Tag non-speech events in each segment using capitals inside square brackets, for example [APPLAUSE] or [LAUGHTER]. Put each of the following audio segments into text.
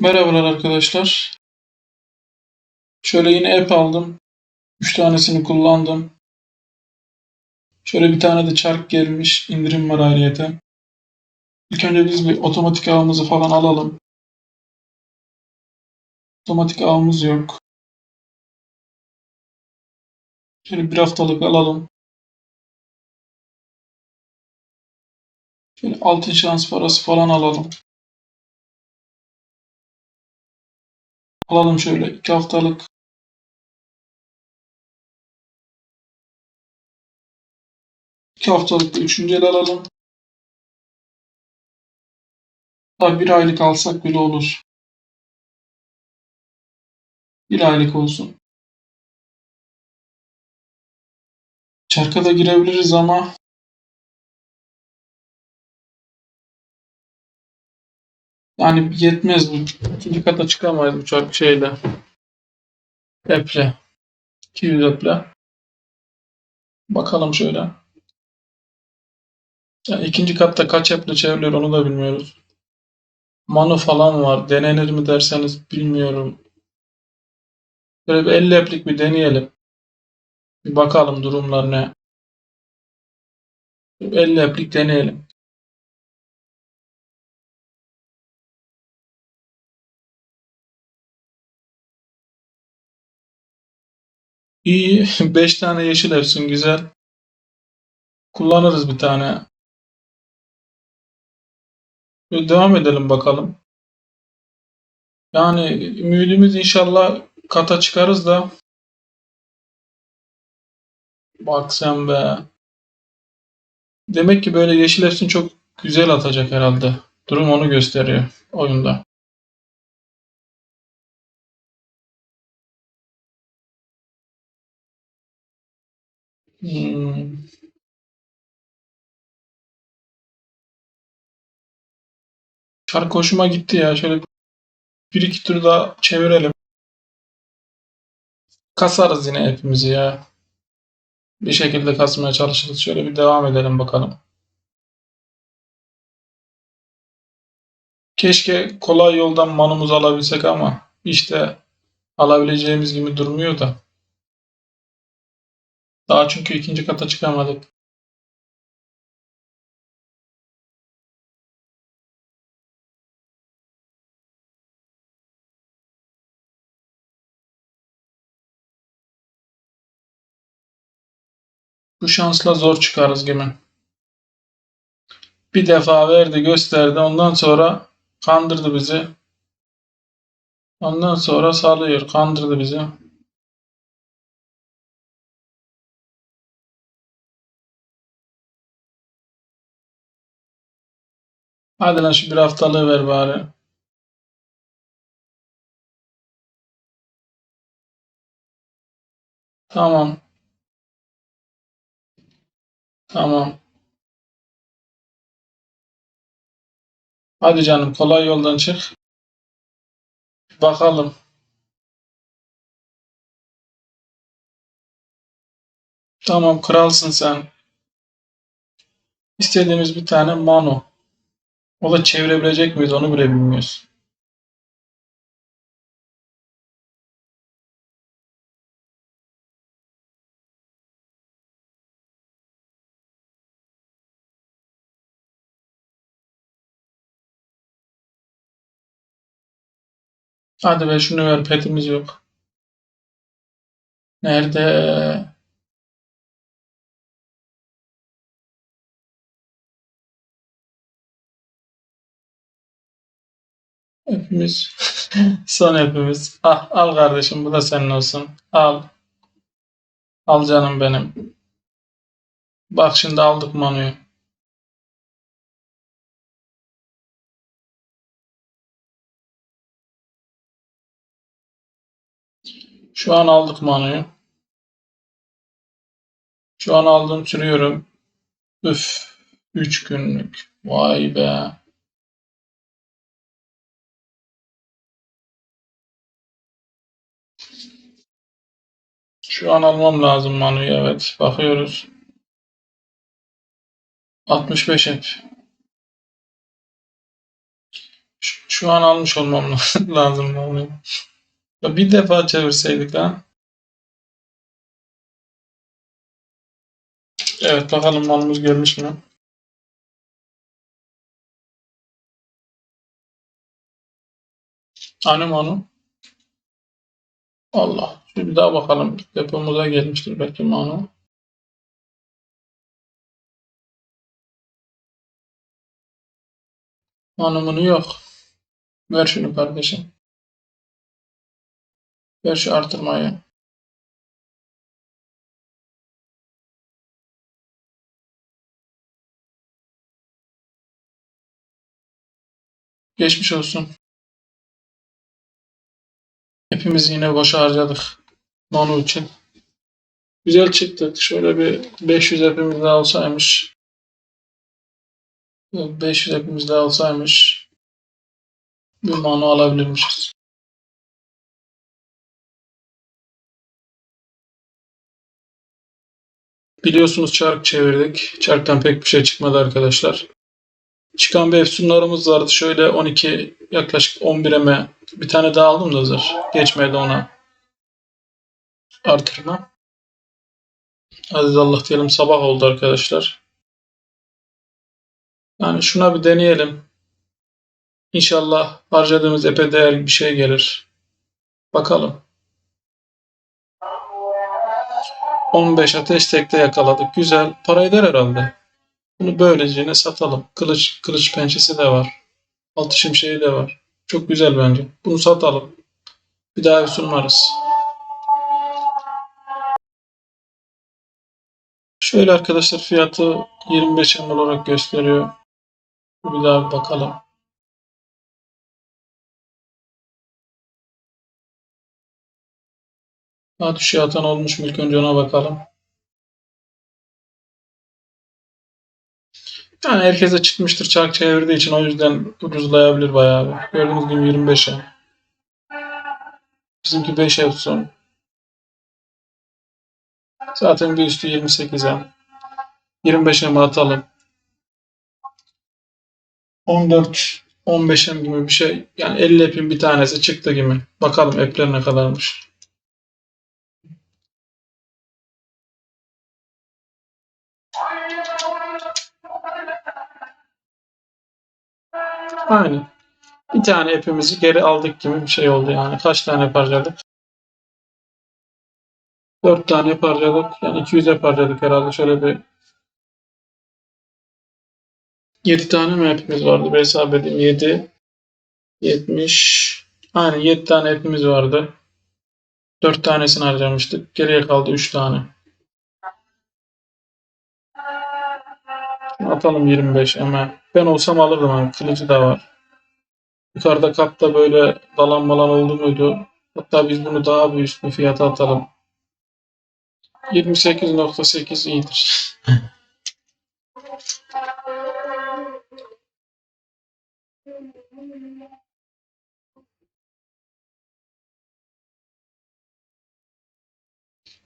Merhabalar arkadaşlar. Şöyle yine app aldım. 3 tanesini kullandım. Şöyle bir tane de çark gelmiş. indirim var ayrıyeten. İlk önce biz bir otomatik ağımızı falan alalım. Otomatik ağımız yok. Şöyle bir haftalık alalım. Şöyle altın şans parası falan alalım. Alalım şöyle iki haftalık. İki haftalık da üçüncü el alalım. Tabii bir aylık alsak bile olur. Bir aylık olsun. Çarka da girebiliriz ama yani yetmez bu. İkinci kata çıkamayız bu çark şeyle. Eple. 200 eple. Bakalım şöyle. Yani ikinci katta kaç eple çevriliyor onu da bilmiyoruz. Manu falan var. Denenir mi derseniz bilmiyorum. Böyle bir 50 eplik bir deneyelim. Bir bakalım durumlar ne. Bir 50 eplik deneyelim. İyi. [LAUGHS] 5 tane yeşil efsun güzel. Kullanırız bir tane. Böyle devam edelim bakalım. Yani ümidimiz inşallah kata çıkarız da. Bak sen be. Demek ki böyle yeşil efsun çok güzel atacak herhalde. Durum onu gösteriyor oyunda. Hmm. Şarkı hoşuma gitti ya. Şöyle bir iki tur daha çevirelim. Kasarız yine hepimizi ya. Bir şekilde kasmaya çalışırız. Şöyle bir devam edelim bakalım. Keşke kolay yoldan manumuzu alabilsek ama işte alabileceğimiz gibi durmuyor da. Daha çünkü ikinci kata çıkamadık. Bu şansla zor çıkarız gibi. Bir defa verdi gösterdi ondan sonra kandırdı bizi. Ondan sonra salıyor kandırdı bizi. Hadi lan şu bir haftalığı ver bari. Tamam. Tamam. Hadi canım kolay yoldan çık. Bakalım. Tamam kralsın sen. İstediğimiz bir tane Manu. O da çevirebilecek miyiz onu bile bilmiyoruz. Hadi be şunu ver petimiz yok. Nerede? Hepimiz. [LAUGHS] Son hepimiz. Ah, al kardeşim bu da senin olsun. Al. Al canım benim. Bak şimdi aldık Manu'yu. Şu an aldık Manu'yu. Şu an aldım sürüyorum. Üf. 3 günlük. Vay be. Şu an almam lazım Manu'yu evet. Bakıyoruz. 65 hep. Şu an almış olmam [LAUGHS] lazım onu. Ya bir defa çevirseydik lan. Evet bakalım malımız gelmiş mi? Hani manu? Allah. Şimdi daha bakalım. Depomuza gelmiştir belki manu. Manumunu yok. Ver şunu kardeşim. Ver şu artırmayı. Geçmiş olsun. Hepimiz yine boşa harcadık. Manu için. Güzel çıktı. Şöyle bir 500 hepimiz daha olsaymış. 500 hepimiz daha olsaymış. Bir manu alabilirmişiz. Biliyorsunuz çark çevirdik. Çarktan pek bir şey çıkmadı arkadaşlar. Çıkan bir efsunlarımız vardı. Şöyle 12 yaklaşık 11'e mi bir tane daha aldım da hazır. Geçmedi ona. Artırma. Aziz Allah diyelim sabah oldu arkadaşlar. Yani şuna bir deneyelim. İnşallah harcadığımız epe değer bir şey gelir. Bakalım. 15 ateş tekte yakaladık. Güzel. Para eder herhalde. Bunu böylece satalım. Kılıç, kılıç pençesi de var. Altı şimşeği de var. Çok güzel bence. Bunu satalım. Bir daha bir sunarız. Şöyle arkadaşlar fiyatı 25 M olarak gösteriyor. Bir daha bir bakalım. Daha düşüğe atan olmuş mu ilk önce ona bakalım. Yani herkese çıkmıştır çark çevirdiği için o yüzden ucuzlayabilir bayağı bir. Gördüğünüz gibi 25 M. Bizimki 5 ev son. Zaten bir üstü 28 M. 25 M atalım. 14 15 M gibi bir şey. Yani 50 epin bir tanesi çıktı gibi. Bakalım epler ne kadarmış. Aynen. Bir tane epimizi geri aldık gibi bir şey oldu yani. Kaç tane harcadık? 4 tane harcadık. Yani 200 harcadık herhalde. Şöyle bir 7 tane mi hepimiz vardı? Bir hesap edeyim. 7 70 Aynen 7 tane hepimiz vardı. 4 tanesini harcamıştık. Geriye kaldı 3 tane. Atalım 25 ama ben olsam alırdım ama kılıcı da var. Yukarıda katta böyle dalan malan oldu muydu? Hatta biz bunu daha bir üst bir fiyata atalım. 28.8 iyidir.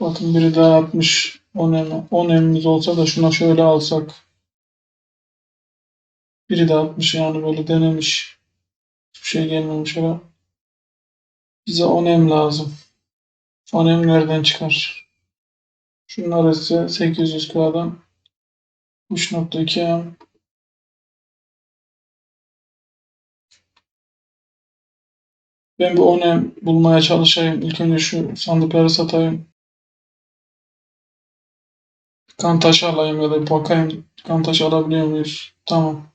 Bakın biri daha 60 10 em 10 emimiz olsa da şuna şöyle alsak. Biri de 60 yani böyle denemiş. Hiçbir şey gelmemiş ama. Bize 10 em lazım. 10 em nereden çıkar? Şunlar ise 800K'dan 3.2 em. Ben bir 10 em bulmaya çalışayım. İlk önce şu sandıkları satayım. Kan taşı alayım ya da bakayım kan taşı alabiliyor muyuz? Tamam.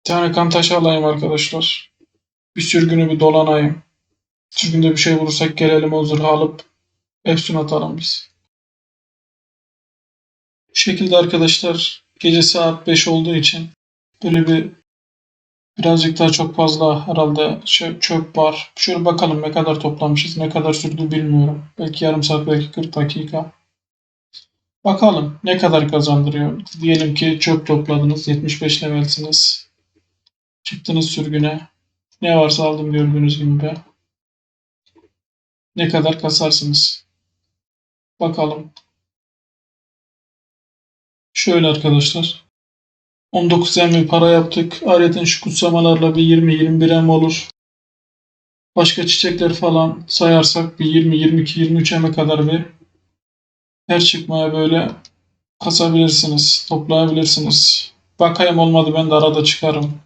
Bir tane kan taşı alayım arkadaşlar. Bir sürgünü bir dolanayım. Sürgünde bir şey bulursak gelelim o zırhı alıp Efsun atalım biz. Bu şekilde arkadaşlar gece saat 5 olduğu için böyle bir birazcık daha çok fazla herhalde çöp, çöp var. Şöyle bakalım ne kadar toplamışız, ne kadar sürdü bilmiyorum. Belki yarım saat, belki 40 dakika. Bakalım ne kadar kazandırıyor. Diyelim ki çöp topladınız, 75 levelsiniz. Çıktınız sürgüne. Ne varsa aldım gördüğünüz gibi. Ne kadar kasarsınız? Bakalım. Şöyle arkadaşlar. 19 M bir para yaptık. Ayrıca şu kutsamalarla bir 20-21 M olur. Başka çiçekler falan sayarsak bir 20, 22, 23 M'e kadar bir her çıkmaya böyle kasabilirsiniz, toplayabilirsiniz. Bakayım olmadı ben de arada çıkarım.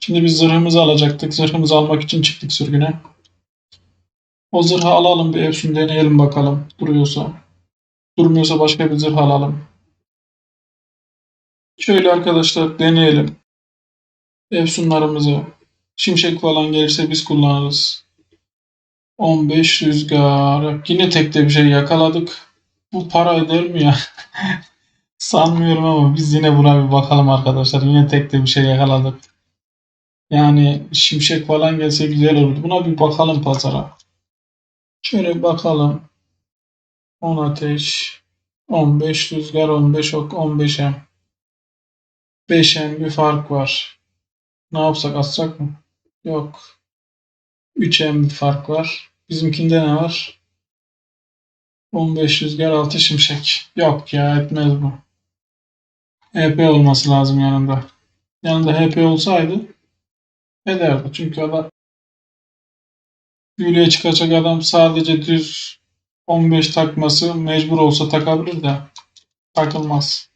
Şimdi biz zırhımızı alacaktık. Zırhımızı almak için çıktık sürgüne. O zırhı alalım bir Efsun deneyelim bakalım duruyorsa. Durmuyorsa başka bir zırh alalım. Şöyle arkadaşlar deneyelim. Efsunlarımızı. Şimşek falan gelirse biz kullanırız. 15 rüzgar. Yine tekte bir şey yakaladık. Bu para eder mi ya? [LAUGHS] Sanmıyorum ama biz yine buna bir bakalım arkadaşlar. Yine tekte bir şey yakaladık. Yani şimşek falan gelse güzel olur. Buna bir bakalım pazara. Şöyle bakalım. 10 ateş, 15 rüzgar, 15 ok, 15 em. 5 em bir fark var. Ne yapsak atsak mı? Yok. 3 em bir fark var. Bizimkinde ne var? 15 rüzgar, 6 şimşek. Yok ya etmez bu. HP olması lazım yanında. Yanında HP olsaydı ederdi. Çünkü adam Büyülüğe çıkacak adam sadece düz 15 takması mecbur olsa takabilir de takılmaz.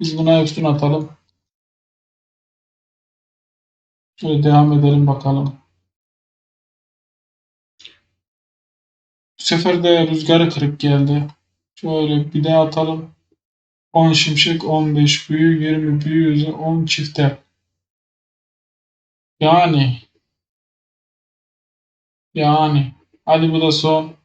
Biz buna üstün atalım. Şöyle devam edelim bakalım. Bu sefer de rüzgarı kırık geldi. Şöyle bir daha atalım. 10 şimşek, 15 büyü, 20 büyü, 10 çifte. Yani yani hadi bu da son.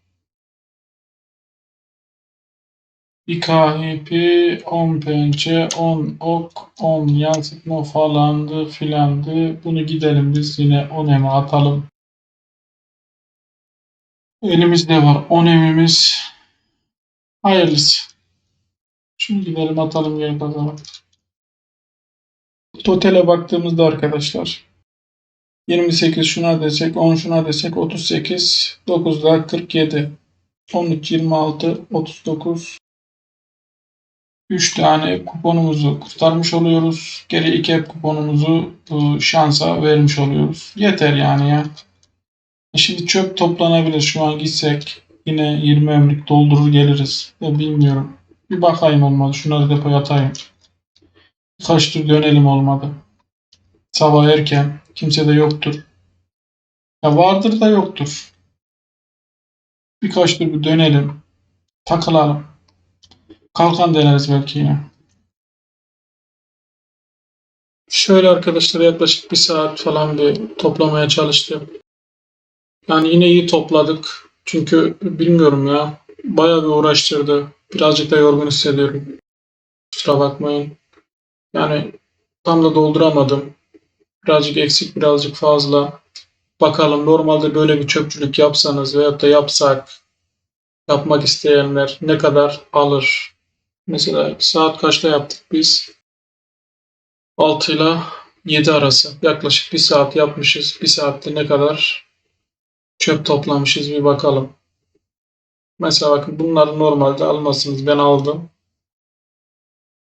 Bir kahipi, 10 pençe, 10 ok, 10 yansıtma falandı filandı. Bunu gidelim biz yine 10 eme atalım. Elimizde var 10 emimiz. Hayırlısı. Şimdi gidelim atalım geri pazara. Totale baktığımızda arkadaşlar 28 şuna desek 10 şuna desek 38 9 daha 47 13 26 39 3 tane kuponumuzu kurtarmış oluyoruz. Geri 2 hep kuponumuzu bu şansa vermiş oluyoruz. Yeter yani ya. E Şimdi çöp toplanabilir. Şu an gitsek yine 20 emlik doldurur geliriz. Ya bilmiyorum. Bir bakayım olmadı. Şunları depoya atayım. Kaç tur dönelim olmadı. Sabah erken. Kimse de yoktur. Ya vardır da yoktur. Birkaç tur bir dönelim. Takılalım. Kalkan deneriz belki yine. Şöyle arkadaşlar yaklaşık bir saat falan bir toplamaya çalıştım. Yani yine iyi topladık. Çünkü bilmiyorum ya. Bayağı bir uğraştırdı. Birazcık da yorgun hissediyorum. Kusura bakmayın. Yani tam da dolduramadım. Birazcık eksik, birazcık fazla. Bakalım normalde böyle bir çöpçülük yapsanız veyahut da yapsak yapmak isteyenler ne kadar alır? Mesela saat kaçta yaptık biz? 6 ile 7 arası. Yaklaşık bir saat yapmışız. Bir saatte ne kadar çöp toplamışız bir bakalım. Mesela bakın bunları normalde almasınız. Ben aldım.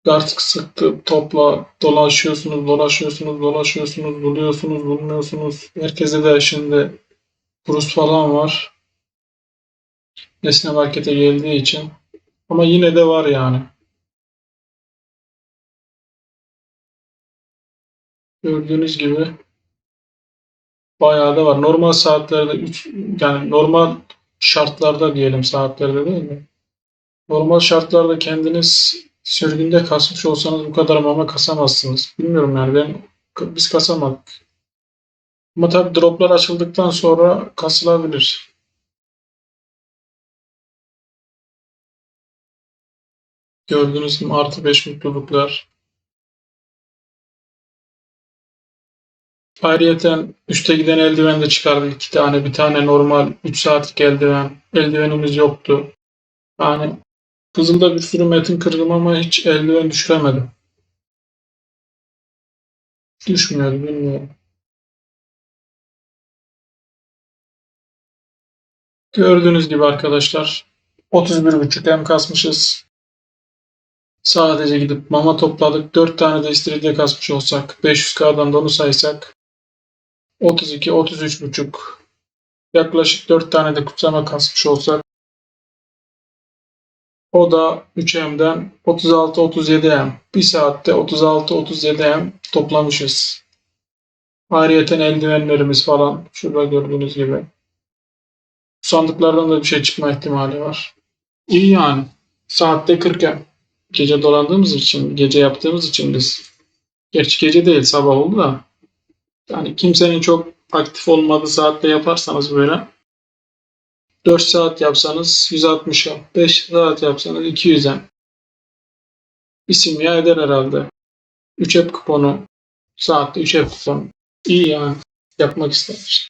Artık sıktı, topla, dolaşıyorsunuz, dolaşıyorsunuz, dolaşıyorsunuz, buluyorsunuz, bulmuyorsunuz. Herkese de şimdi burus falan var. Nesne markete geldiği için. Ama yine de var yani. Gördüğünüz gibi bayağı da var. Normal saatlerde 3 yani normal şartlarda diyelim saatlerde değil mi? Normal şartlarda kendiniz sürgünde kasmış olsanız bu kadar mama kasamazsınız. Bilmiyorum yani ben biz kasamadık. Ama tabii droplar açıldıktan sonra kasılabilir. Gördüğünüz gibi artı 5 mutluluklar. Ayrıyeten üste giden eldiven de çıkardık. iki tane. Bir tane normal 3 saatlik eldiven. Eldivenimiz yoktu. Yani Kızılda bir sürü metin kırdım ama hiç eldiven düşüremedim. Düşmüyordu bilmiyorum. Gördüğünüz gibi arkadaşlar 31.5 M kasmışız. Sadece gidip mama topladık. 4 tane de istiridye kasmış olsak. 500K'dan da onu saysak. 32, 33 buçuk. Yaklaşık 4 tane de kutsama kasmış olsak. O da 3M'den 36-37M. Bir saatte 36-37M toplamışız. Ayrıyeten eldivenlerimiz falan. Şurada gördüğünüz gibi. Sandıklardan da bir şey çıkma ihtimali var. İyi yani. Saatte 40M. Gece dolandığımız için, gece yaptığımız için biz. Gerçi gece değil sabah oldu da. Yani kimsenin çok aktif olmadığı saatte yaparsanız böyle 4 saat yapsanız 160'a, 5 saat yapsanız 200'e. İsim ya eder herhalde. 3 app kuponu, saatte 3 app kuponu. İyi yani. Yapmak istemiş.